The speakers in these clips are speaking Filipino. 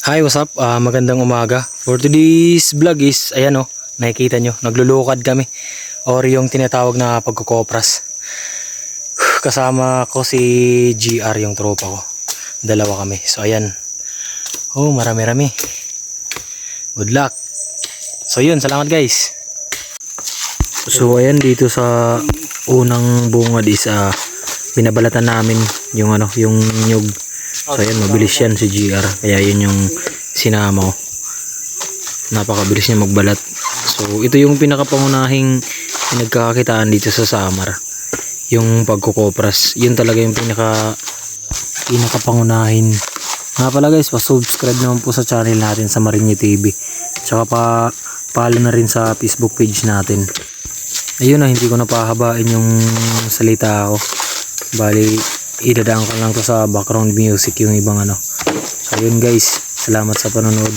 Hi, what's up? Ah, magandang umaga. For today's vlog is, ayan o, nakikita nyo, naglulukad kami. Or yung tinatawag na pagkukopras. Kasama ko si GR, yung tropa ko. Dalawa kami. So, ayan. Oh, marami-rami. Good luck. So, yun. Salamat, guys. So, ayan dito sa unang bungad is ah, binabalatan namin yung ano, yung nyug. So, ayan, mabilis yan si GR. Kaya yun yung sinama ko. Napakabilis niya magbalat. So, ito yung pinakapangunahing pinagkakakitaan dito sa Samar. Yung pagkukopras. Yun talaga yung pinaka pinakapangunahin. Nga pala guys, pa-subscribe naman po sa channel natin sa Marinyo TV. Tsaka pa follow na rin sa Facebook page natin. Ayun na, hindi ko napahabain yung salita ko. Bali, idadaan ko lang to sa background music yung ibang ano. So yun guys, salamat sa panonood.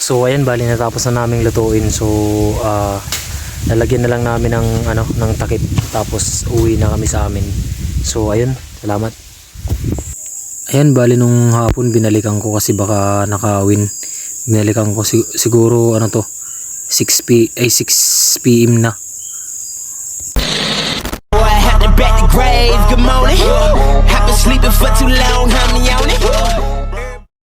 So ayan bali natapos na naming lutuin. So ah lalagyan na lang namin ng ano ng takip tapos uwi na kami sa amin. So ayun, salamat. Ayan bali nung hapon binalikan ko kasi baka nakawin. Binalikan ko si- siguro ano to 6 p ay 6 PM na. Boy, I had to bet the grave. Good for too long, honey. I don't